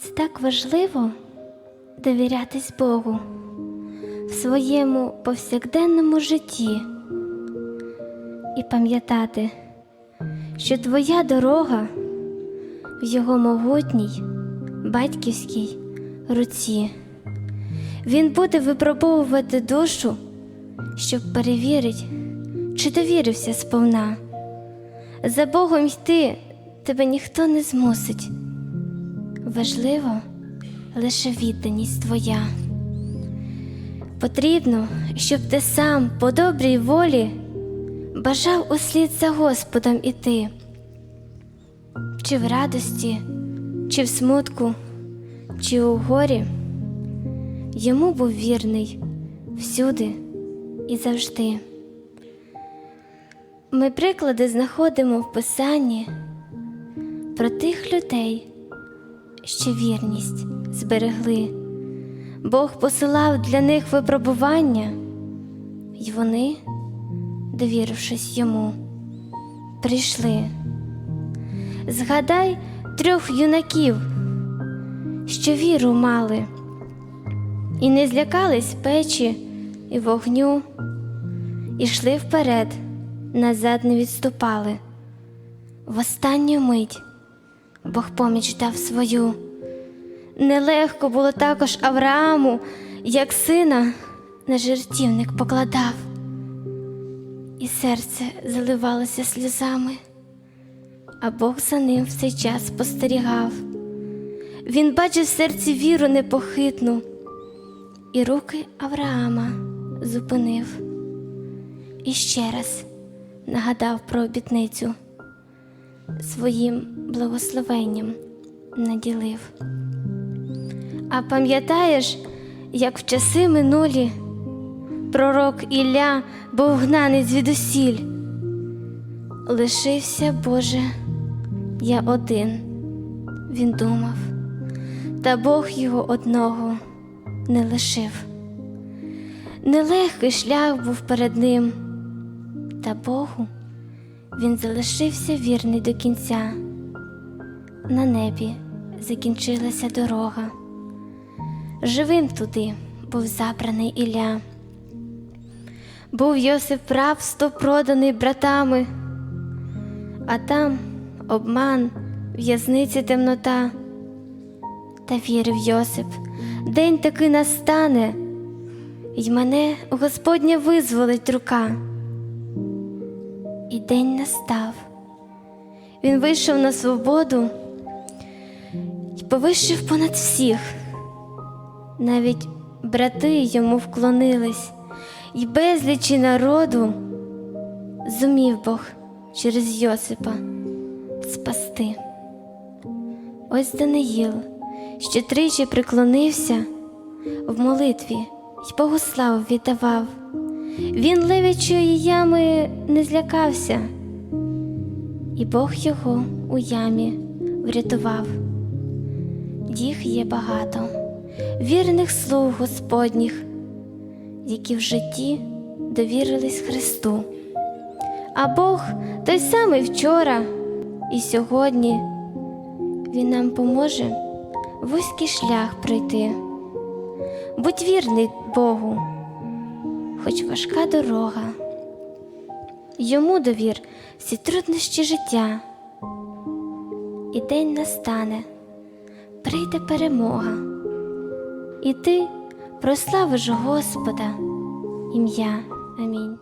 Це так важливо довірятись Богу в своєму повсякденному житті і пам'ятати, що твоя дорога в його могутній батьківській руці. Він буде випробовувати душу, щоб перевірити, чи довірився сповна. За Богом йти тебе ніхто не змусить. Важливо лише відданість твоя. Потрібно, щоб ти сам по добрій волі бажав услід за Господом іти, чи в радості, чи в смутку, чи у горі. Йому був вірний всюди і завжди. Ми приклади знаходимо в Писанні про тих людей, що вірність зберегли. Бог посилав для них випробування, і вони, довірившись йому, прийшли. Згадай трьох юнаків, що віру мали, і не злякались печі і вогню, і йшли вперед, назад не відступали. В останню мить Бог поміч дав свою. Нелегко було також Аврааму, як сина на жертівник покладав, і серце заливалося сльозами, а Бог за ним в цей час спостерігав. Він бачив в серці віру непохитну, і руки Авраама зупинив. І ще раз нагадав про обітницю, своїм благословенням наділив. А пам'ятаєш, як в часи минулі пророк Ілля був гнаний звідусіль? Лишився, Боже, я один, він думав, та Бог його одного не лишив. Нелегкий шлях був перед ним, та Богу він залишився вірний до кінця. На небі закінчилася дорога. Живим туди був забраний Ілля. Був Йосип рабство проданий братами, а там обман, в'язниці темнота. Та вірив Йосип, день таки настане, й мене Господня визволить рука. І день настав. Він вийшов на свободу і повищив понад всіх. Навіть брати йому вклонились, і безлічі народу зумів Бог через Йосипа спасти. Ось Даниїл, що тричі приклонився в молитві й Богославу віддавав. Він левячої ями не злякався, і Бог його у ямі врятував. Їх є багато, вірних слуг Господніх, які в житті довірились Христу. А Бог той самий вчора і сьогодні Він нам поможе вузький шлях пройти. Будь вірний Богу, хоч важка дорога. Йому довір всі труднощі життя, і день настане, прийде перемога, і ти прославиш Господа ім'я. Амінь.